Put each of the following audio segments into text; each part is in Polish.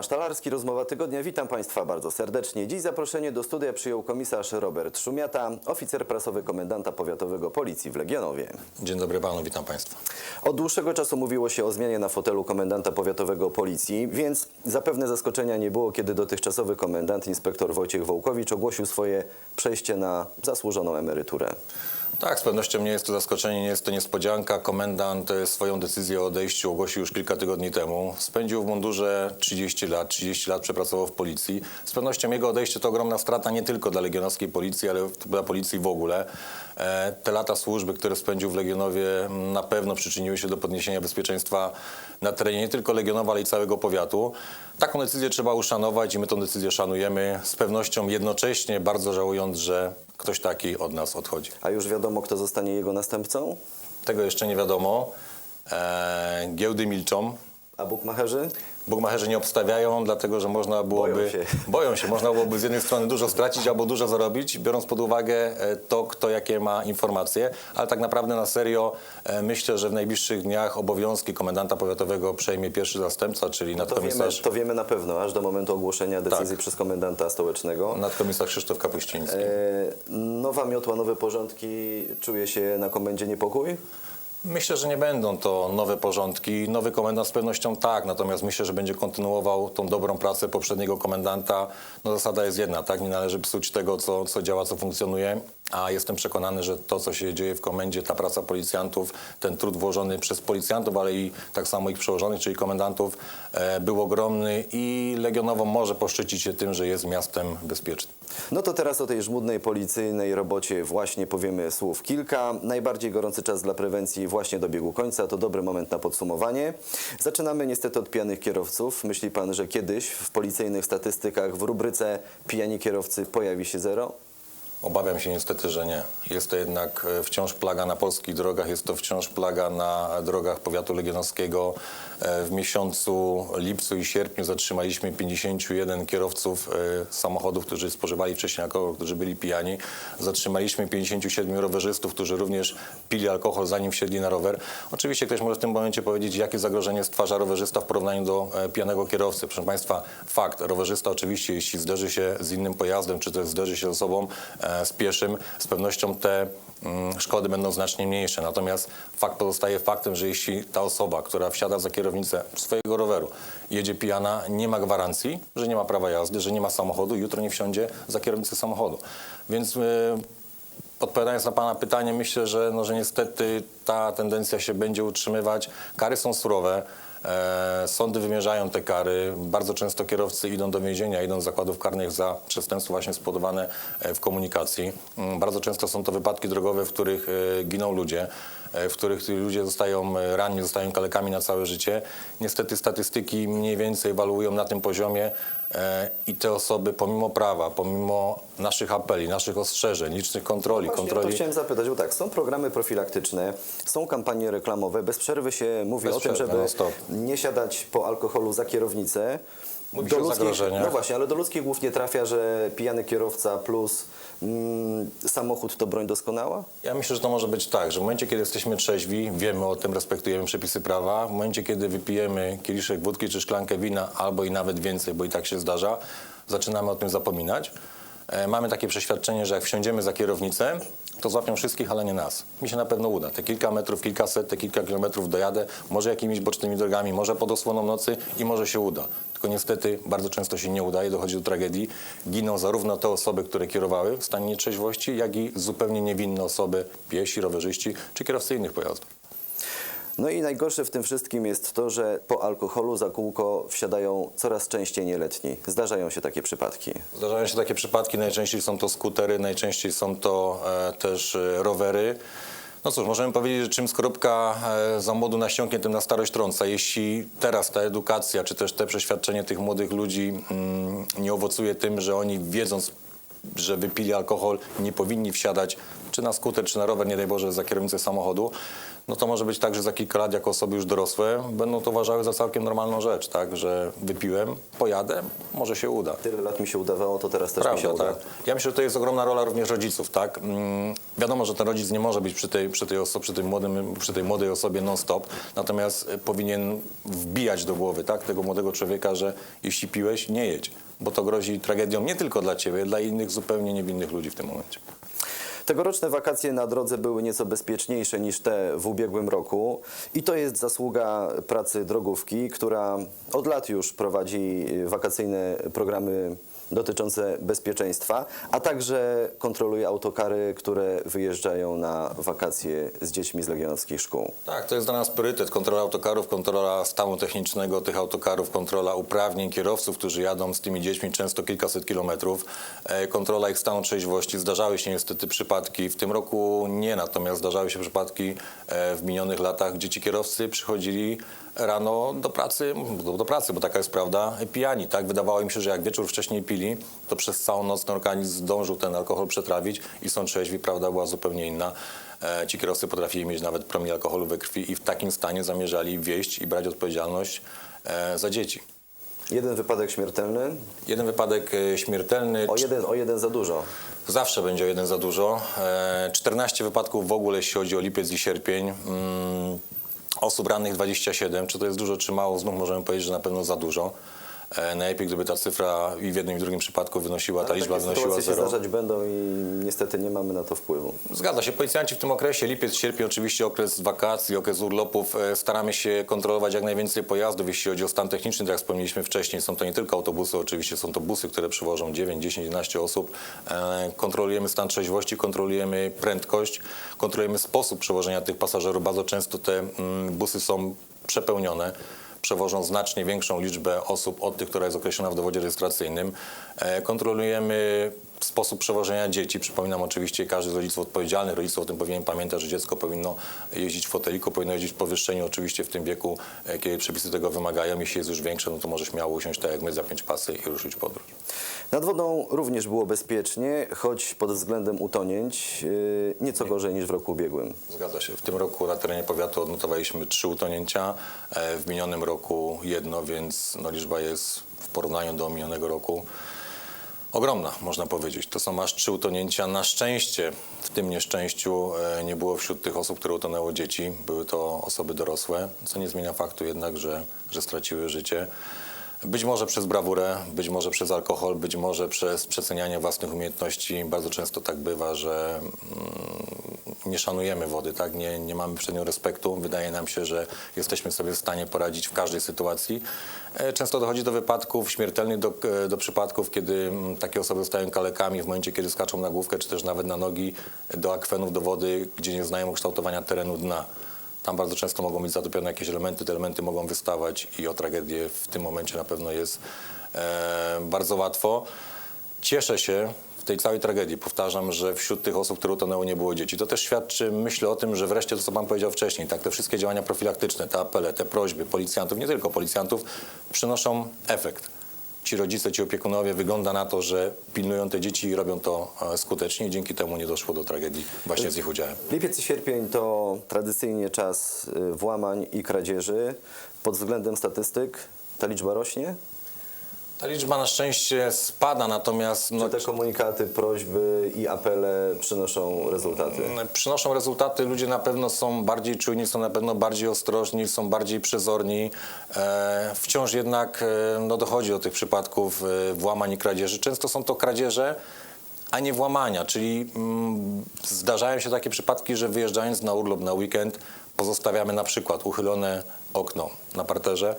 Tomasz Talarski, rozmowa tygodnia. Witam Państwa bardzo serdecznie. Dziś zaproszenie do studia przyjął komisarz Robert Szumiata, oficer prasowy komendanta powiatowego Policji w Legionowie. Dzień dobry panu, witam państwa. Od dłuższego czasu mówiło się o zmianie na fotelu komendanta powiatowego Policji, więc zapewne zaskoczenia nie było, kiedy dotychczasowy komendant, inspektor Wojciech Wołkowicz, ogłosił swoje przejście na zasłużoną emeryturę. Tak, z pewnością nie jest to zaskoczenie, nie jest to niespodzianka. Komendant e, swoją decyzję o odejściu ogłosił już kilka tygodni temu. Spędził w mundurze 30 lat, 30 lat przepracował w policji. Z pewnością jego odejście to ogromna strata nie tylko dla legionowskiej policji, ale dla policji w ogóle. E, Te lata służby, które spędził w Legionowie na pewno przyczyniły się do podniesienia bezpieczeństwa na terenie nie tylko Legionowa, ale i całego powiatu. Taką decyzję trzeba uszanować i my tę decyzję szanujemy. Z pewnością jednocześnie bardzo żałując, że ktoś taki od nas odchodzi. A już wiadomo, kto zostanie jego następcą? Tego jeszcze nie wiadomo. E, giełdy milczą. A bukmacherzy? Bugmacherzy nie obstawiają, dlatego że można byłoby. Boją się. Boją się. Można byłoby z jednej strony dużo stracić albo dużo zarobić, biorąc pod uwagę e, to, kto jakie ma informacje. Ale tak naprawdę na serio e, myślę, że w najbliższych dniach obowiązki komendanta powiatowego przejmie pierwszy zastępca, czyli To wiemy, nadkomisarz, to wiemy na pewno, aż do momentu ogłoszenia decyzji Tak. przez komendanta stołecznego. nadkomisarz Krzysztof Kapuściński. E, nowa miotła, nowe porządki, czuje się na komendzie niepokój? Myślę, że nie będą to nowe porządki. Nowy komendant z pewnością tak, natomiast myślę, że będzie kontynuował tą dobrą pracę poprzedniego komendanta. No zasada jest jedna, tak? Nie należy psuć tego, co, co działa, co funkcjonuje, a jestem przekonany, że to, co się dzieje w komendzie, ta praca policjantów, ten trud włożony przez policjantów, ale i tak samo ich przełożonych, czyli komendantów, e, był ogromny i Legionowo może poszczycić się tym, że jest miastem bezpiecznym. No to teraz o tej żmudnej policyjnej robocie właśnie powiemy słów kilka. Najbardziej gorący czas dla prewencji właśnie dobiegł końca. To dobry moment na podsumowanie. Zaczynamy niestety od pijanych kierowców. Myśli pan, że kiedyś w policyjnych statystykach w rubryce pijani kierowcy pojawi się zero? Obawiam się niestety, że nie. Jest to jednak e, wciąż plaga na polskich drogach, jest to wciąż plaga na drogach powiatu legionowskiego. E, W miesiącu lipcu i sierpniu zatrzymaliśmy 51 kierowców e, samochodów, którzy spożywali wcześniej alkohol, którzy byli pijani. Zatrzymaliśmy 57 rowerzystów, którzy również pili alkohol zanim wsiedli na rower. Oczywiście ktoś może w tym momencie powiedzieć, jakie zagrożenie stwarza rowerzysta w porównaniu do e, pijanego kierowcy. Proszę Państwa, fakt, rowerzysta oczywiście, jeśli zderzy się z innym pojazdem, czy też zderzy się z osobą, e, z pieszym, z pewnością te mm, szkody będą znacznie mniejsze. Natomiast fakt pozostaje faktem, że jeśli ta osoba, która wsiada za kierownicę swojego roweru, jedzie pijana, nie ma gwarancji, że nie ma prawa jazdy, że nie ma samochodu jutro nie wsiądzie za kierownicę samochodu. Więc e, Odpowiadając na Pana pytanie, myślę, że, no, że niestety ta tendencja się będzie utrzymywać. Kary są surowe. E, sądy wymierzają te kary. Bardzo często kierowcy idą do więzienia, idą do zakładów karnych za przestępstwa właśnie spowodowane e, w komunikacji. Mm, Bardzo często są to wypadki drogowe, w których e, giną ludzie, w których ludzie zostają ranni, zostają kalekami na całe życie. Niestety statystyki mniej więcej ewaluują na tym poziomie i te osoby pomimo prawa, pomimo naszych apeli, naszych ostrzeżeń, licznych kontroli, Właśnie o to kontroli chciałem zapytać, bo tak, są programy profilaktyczne, są kampanie reklamowe, bez przerwy się mówi Bez o tym, żeby non-stop. nie siadać po alkoholu za kierownicę. Mówi się o zagrożeniach. no właśnie, ale do ludzkich głów nie trafia, że pijany kierowca plus samochód to broń doskonała? Ja myślę, że to może być tak, że w momencie, kiedy jesteśmy trzeźwi, wiemy o tym, respektujemy przepisy prawa, w momencie, kiedy wypijemy kieliszek wódki czy szklankę wina, albo i nawet więcej, bo i tak się zdarza, zaczynamy o tym zapominać. E, Mamy takie przeświadczenie, że jak wsiądziemy za kierownicę, to złapią wszystkich, ale nie nas. Mi się na pewno uda. Te kilka metrów, kilkaset, te kilka kilometrów dojadę, może jakimiś bocznymi drogami, może pod osłoną nocy i może się uda. Tylko niestety bardzo często się nie udaje, dochodzi do tragedii. Giną zarówno te osoby, które kierowały w stanie nietrzeźwości, jak i zupełnie niewinne osoby, piesi, rowerzyści czy kierowcy innych pojazdów. No i najgorsze w tym wszystkim jest to, że po alkoholu za kółko wsiadają coraz częściej nieletni. Zdarzają się takie przypadki. Zdarzają się takie przypadki, najczęściej są to skutery, najczęściej są to e, też e, rowery. No cóż, możemy powiedzieć, że czym skorupka e, za młodu nasiąknie, tym na starość trąca. Jeśli teraz ta edukacja, czy też te przeświadczenie tych młodych ludzi mm, nie owocuje tym, że oni wiedząc że wypili alkohol, nie powinni wsiadać czy na skuter, czy na rower, nie daj Boże, za kierownicę samochodu, no to może być tak, że za kilka lat jako osoby już dorosłe będą to uważały za całkiem normalną rzecz, tak, że wypiłem, pojadę, może się uda. Tyle lat mi się udawało, to teraz też mi się Prawda, uda. tak. Ja myślę, że to jest ogromna rola również rodziców, tak? Mm, wiadomo, że ten rodzic nie może być przy tej, przy tej, oso- przy tym młodym, przy tej młodej osobie non-stop, natomiast e, powinien wbijać do głowy, tak, tego młodego człowieka, że jeśli piłeś, nie jedź, bo to grozi tragedią nie tylko dla ciebie, dla innych zupełnie niewinnych ludzi w tym momencie. Tegoroczne wakacje na drodze były nieco bezpieczniejsze niż te w ubiegłym roku i to jest zasługa pracy drogówki, która od lat już prowadzi wakacyjne programy dotyczące bezpieczeństwa, a także kontroluje autokary, które wyjeżdżają na wakacje z dziećmi z legionowskich szkół. Tak, to jest dla nas priorytet. Kontrola autokarów, kontrola stanu technicznego tych autokarów, kontrola uprawnień kierowców, którzy jadą z tymi dziećmi często kilkaset kilometrów, e, kontrola ich stanu trzeźwości. Zdarzały się niestety przypadki, w tym roku nie, natomiast zdarzały się przypadki e, w minionych latach, gdzie ci kierowcy przychodzili rano do pracy, do, do pracy, bo taka jest prawda, pijani, tak? Wydawało im się, że jak wieczór wcześniej pili, to przez całą noc ten organizm zdążył ten alkohol przetrawić i są trzeźwi, prawda była zupełnie inna. E, Ci kierowcy potrafili mieć nawet promil alkoholu we krwi i w takim stanie zamierzali wieść i brać odpowiedzialność e, za dzieci. Jeden wypadek śmiertelny, Jeden wypadek e, śmiertelny, o jeden, o jeden za dużo. Zawsze będzie o jeden za dużo. E, 14 wypadków w ogóle, jeśli chodzi o lipiec i sierpień. Mm, Osób rannych 27. Czy to jest dużo, czy mało? Znów możemy powiedzieć, że na pewno za dużo. E, Najlepiej, gdyby ta cyfra i w jednym i w drugim przypadku wynosiła, ta liczba wynosiła sytuacje się zero. zdarzać będą i niestety nie mamy na to wpływu. Zgadza się. Policjanci w tym okresie, lipiec, sierpień, oczywiście okres wakacji, okres urlopów, e, staramy się kontrolować jak najwięcej pojazdów, jeśli chodzi o stan techniczny, tak jak wspomnieliśmy wcześniej. Są to nie tylko autobusy, oczywiście są to busy, które przywożą 9, 10, 11 osób. E, Kontrolujemy stan trzeźwości, kontrolujemy prędkość, kontrolujemy sposób przewożenia tych pasażerów. Bardzo często te mm, busy są przepełnione przewożą znacznie większą liczbę osób od tych, która jest określona w dowodzie rejestracyjnym. E, Kontrolujemy sposób przewożenia dzieci. Przypominam oczywiście, każdy z rodziców odpowiedzialnych, rodziców o tym powinien pamiętać, że dziecko powinno jeździć w foteliku, powinno jeździć w powyższeniu oczywiście w tym wieku, e, kiedy przepisy tego wymagają. Jeśli jest już większe, no to może śmiało usiąść tak jak my, zapiąć pasy i ruszyć podróż. Nad wodą również było bezpiecznie, choć pod względem utonięć yy, nieco gorzej niż w roku ubiegłym. Zgadza się. W tym roku na terenie powiatu odnotowaliśmy trzy utonięcia, e, w minionym roku jedno, więc no, liczba jest w porównaniu do minionego roku ogromna, można powiedzieć. To są aż trzy utonięcia. Na szczęście w tym nieszczęściu e, nie było wśród tych osób, które utonęło dzieci. Były to osoby dorosłe, co nie zmienia faktu jednak, że, że straciły życie. Być może przez brawurę, być może przez alkohol, być może przez przecenianie własnych umiejętności. Bardzo często tak bywa, że mm, nie szanujemy wody, tak? nie, nie mamy przed nią respektu. Wydaje nam się, że jesteśmy sobie w stanie poradzić w każdej sytuacji. E, Często dochodzi do wypadków śmiertelnych, do, e, do przypadków, kiedy mm, takie osoby zostają kalekami w momencie, kiedy skaczą na główkę, czy też nawet na nogi do akwenów, do wody, gdzie nie znają kształtowania terenu dna. Tam bardzo często mogą być zatopione jakieś elementy, te elementy mogą wystawać i o tragedię w tym momencie na pewno jest e, bardzo łatwo. Cieszę się w tej całej tragedii, powtarzam, że wśród tych osób, które utonęły, nie było dzieci. To też świadczy, myślę o tym, że wreszcie to, co Pan powiedział wcześniej, tak, te wszystkie działania profilaktyczne, te apele, te prośby policjantów, nie tylko policjantów, przynoszą efekt. Ci rodzice, ci opiekunowie, wygląda na to, że pilnują te dzieci i robią to e, skutecznie i dzięki temu nie doszło do tragedii właśnie z ich udziałem. Lipiec i sierpień to tradycyjnie czas y, włamań i kradzieży. Pod względem statystyk ta liczba rośnie? Ta liczba na szczęście spada, natomiast no, Czy te komunikaty, prośby i apele przynoszą rezultaty? przynoszą rezultaty. Ludzie na pewno są bardziej czujni, są na pewno bardziej ostrożni, są bardziej przezorni. E, wciąż jednak e, no, dochodzi do tych przypadków e, włamań i kradzieży. Często są to kradzieże, a nie włamania, czyli mm, zdarzają się takie przypadki, że wyjeżdżając na urlop na weekend pozostawiamy na przykład uchylone okno na parterze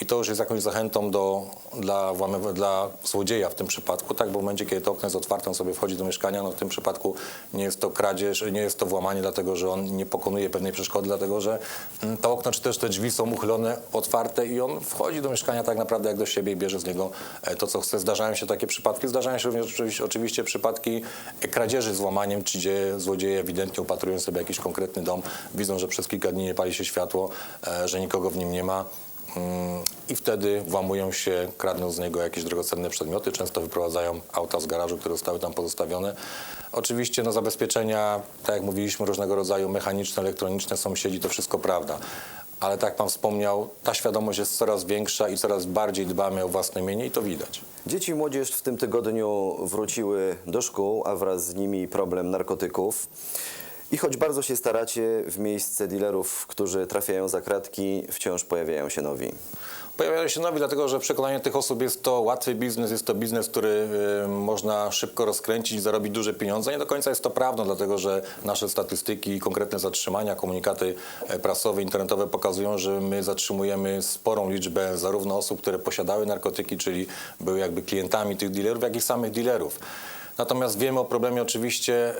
i to już jest jakąś zachętą do, dla, dla złodzieja w tym przypadku, tak? Bo w momencie, kiedy to okno jest otwarte, on sobie wchodzi do mieszkania, no w tym przypadku nie jest to kradzież, nie jest to włamanie, dlatego że on nie pokonuje pewnej przeszkody, dlatego że mm, to okno czy też te drzwi są uchylone, otwarte i on wchodzi do mieszkania tak naprawdę jak do siebie i bierze z niego e, to, co chce. Zdarzają się takie przypadki, zdarzają się również oczywiście, przypadki e, kradzieży z włamaniem, czy gdzie złodzieje ewidentnie upatrują sobie jakiś konkretny dom, widzą, że przez kilka dni nie pali się światło, e, że nikogo w nim nie ma i wtedy włamują się, kradną z niego jakieś drogocenne przedmioty, często wyprowadzają auta z garażu, które zostały tam pozostawione. Oczywiście no, zabezpieczenia, tak jak mówiliśmy, różnego rodzaju mechaniczne, elektroniczne, sąsiedzi, to wszystko prawda. Ale tak jak Pan wspomniał, ta świadomość jest coraz większa i coraz bardziej dbamy o własne mienie i to widać. Dzieci i młodzież w tym tygodniu wróciły do szkół, a wraz z nimi problem narkotyków. I choć bardzo się staracie, w miejsce dealerów, którzy trafiają za kratki, wciąż pojawiają się nowi. Pojawiają się nowi, dlatego że przekonanie tych osób jest to łatwy biznes, jest to biznes, który y, można szybko rozkręcić i zarobić duże pieniądze. Nie do końca jest to prawdą, dlatego że nasze statystyki konkretne zatrzymania, komunikaty e, prasowe, internetowe pokazują, że my zatrzymujemy sporą liczbę zarówno osób, które posiadały narkotyki, czyli były jakby klientami tych dealerów, jak i samych dealerów. Natomiast wiemy o problemie oczywiście,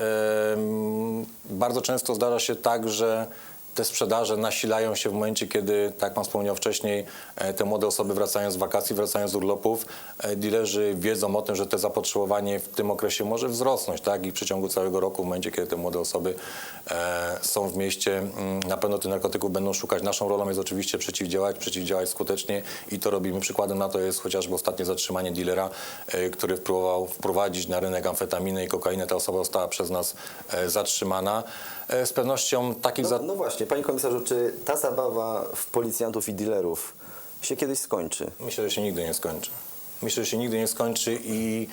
bardzo często zdarza się tak, że te sprzedaże nasilają się w momencie, kiedy, tak jak Pan wspomniał wcześniej, e, te młode osoby wracają z wakacji, wracają z urlopów. e, Dilerzy wiedzą o tym, że te zapotrzebowanie w tym okresie może wzrosnąć, tak? I w przeciągu całego roku, w momencie, kiedy te młode osoby e, są w mieście, mm, na pewno tych narkotyków będą szukać. Naszą rolą jest oczywiście przeciwdziałać, przeciwdziałać skutecznie i to robimy. Przykładem na to jest chociażby ostatnie zatrzymanie dealera, e, który próbował wprowadzić na rynek amfetaminę i kokainę. Ta osoba została przez nas zatrzymana. E, Z pewnością takich No, no właśnie, panie komisarzu, czy ta zabawa w policjantów i dealerów się kiedyś skończy? Myślę, że się nigdy nie skończy. Myślę, że się nigdy nie skończy i,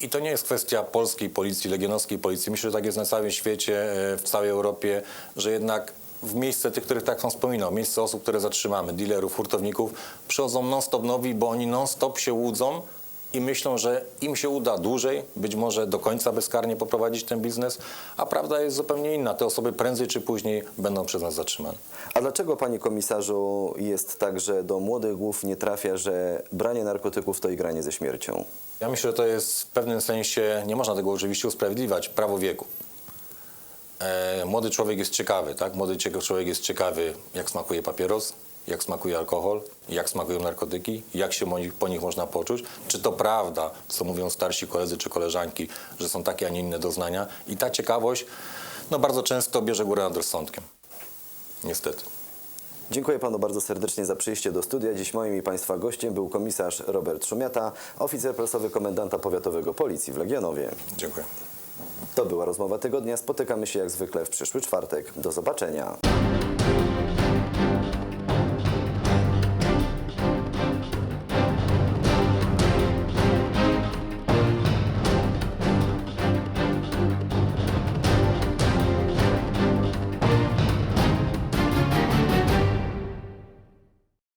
i to nie jest kwestia polskiej policji, legionowskiej policji. Myślę, że tak jest na całym świecie, e, w całej Europie, że jednak w miejsce tych, których tak Pan wspominał, miejsce osób, które zatrzymamy, dealerów, hurtowników, przychodzą non-stop nowi, bo oni non-stop się łudzą i myślą, że im się uda dłużej, być może do końca bezkarnie poprowadzić ten biznes, a prawda jest zupełnie inna. Te osoby prędzej czy później będą przez nas zatrzymane. A dlaczego, panie komisarzu, jest tak, że do młodych głów nie trafia, że branie narkotyków to igranie ze śmiercią? Ja myślę, że to jest w pewnym sensie, nie można tego oczywiście usprawiedliwiać, prawo wieku. E, młody człowiek jest ciekawy, tak? Młody człowiek jest ciekawy, jak smakuje papieros, jak smakuje alkohol, jak smakują narkotyki, jak się po nich, można poczuć. Czy to prawda, co mówią starsi koledzy czy koleżanki, że są takie, a nie inne doznania. I ta ciekawość no, bardzo często bierze górę nad rozsądkiem. Niestety. Dziękuję panu bardzo serdecznie za przyjście do studia. Dziś moim i państwa gościem był komisarz Robert Szumiata, oficer prasowy komendanta powiatowego policji w Legionowie. Dziękuję. To była rozmowa tygodnia. Spotykamy się jak zwykle w przyszły czwartek. Do zobaczenia.